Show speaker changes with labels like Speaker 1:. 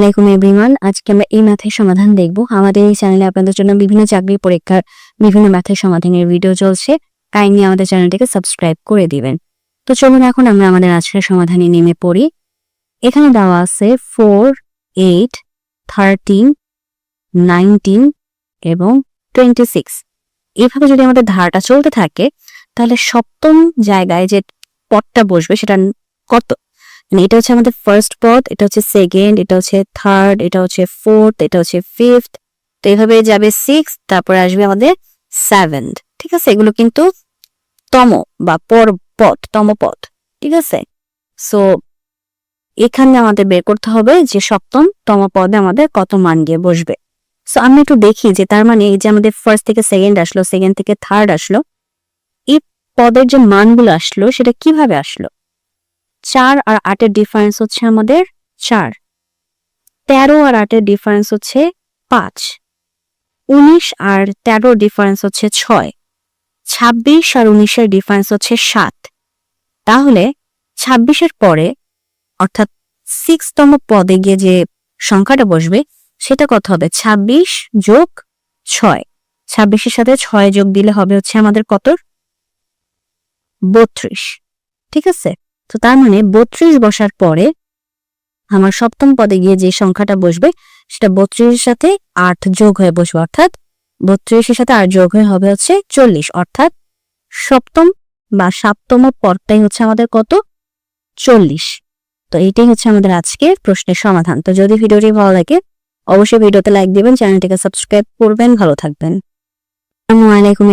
Speaker 1: আলাইকুম এভরিওয়ান আজকে আমরা এই ম্যাথের সমাধান দেখব। আমাদের এই চ্যানেলে আপনাদের জন্য বিভিন্ন চাকরি পরীক্ষার বিভিন্ন ম্যাথের সমাধানের ভিডিও চলছে। কাইন্ডলি আমাদের চ্যানেলটিকে সাবস্ক্রাইব করে দিবেন। তো চলুন এখন আমরা আমাদের আজকের সমাধানে নেমে পড়ি। এখানে দেওয়া আছে ফোর এইট থার্টিন নাইনটিন এবং টোয়েন্টি সিক্স এইভাবে যদি আমাদের ধারাটা চলতে থাকে, তাহলে সপ্তম জায়গায় যে পদটা বসবে, সেটা কত এটা হচ্ছে আমাদের ফার্স্ট পথ, এটা হচ্ছে সেকেন্ড এটা হচ্ছে থার্ড এটা হচ্ছে ফোর্থ এটা হচ্ছে ফিফথ তো এইভাবে যাবে সিক্স তারপরে আসবে আমাদের সেভেন্থ ঠিক আছে? এগুলো কিন্তু তম বা পর পথ, তম পদ ঠিক আছে? সো এখানে আমাদের বের করতে হবে যে সপ্তম তম পদে আমাদের কত মান গিয়ে বসবে। সো আমি একটু দেখি যে তার মানে এই যে আমাদের ফার্স্ট থেকে সেকেন্ড আসলো সেকেন্ড থেকে থার্ড আসলো, এই পদের যে মানগুলো আসলো, সেটা কীভাবে আসলো? চার আর আটের ডিফারেন্স হচ্ছে আমাদের চার। তেরো আর আটের ডিফারেন্স হচ্ছে পাঁচ। উনিশ আর তেরোর ডিফারেন্স হচ্ছে ছয়। ছাব্বিশ আর উনিশের ডিফারেন্স হচ্ছে সাত। তাহলে ছাব্বিশের পরে, অর্থাৎ সিক্সতম পদে গিয়ে যে সংখ্যাটা বসবে, সেটা কত হবে? ছাব্বিশ যোগ ছয়। ছাব্বিশের সাথে ছয় যোগ দিলে হবে হচ্ছে আমাদের কত? বত্রিশ। ঠিক আছে? তো তার মানে বত্রিশ বসার পরে আমার সপ্তম পদে গিয়ে যে সংখ্যাটা বসবে, সেটা বত্রিশের সাথে আট যোগ হয়ে বসবে, অর্থাৎ বত্রিশের সাথে আট যোগ হয়ে হবে হচ্ছে চল্লিশ, অর্থাৎ সপ্তম বা সপ্তম পদটাই হচ্ছে আমাদের কত? চল্লিশ। তো এইটাই হচ্ছে আমাদের আজকের প্রশ্নের সমাধান। তো যদি ভিডিওটি ভালো লাগে, অবশ্যই ভিডিওতে লাইক দিবেন, চ্যানেলটিকে সাবস্ক্রাইব করবেন, ভালো থাকবেন। আসসালামু আলাইকুম।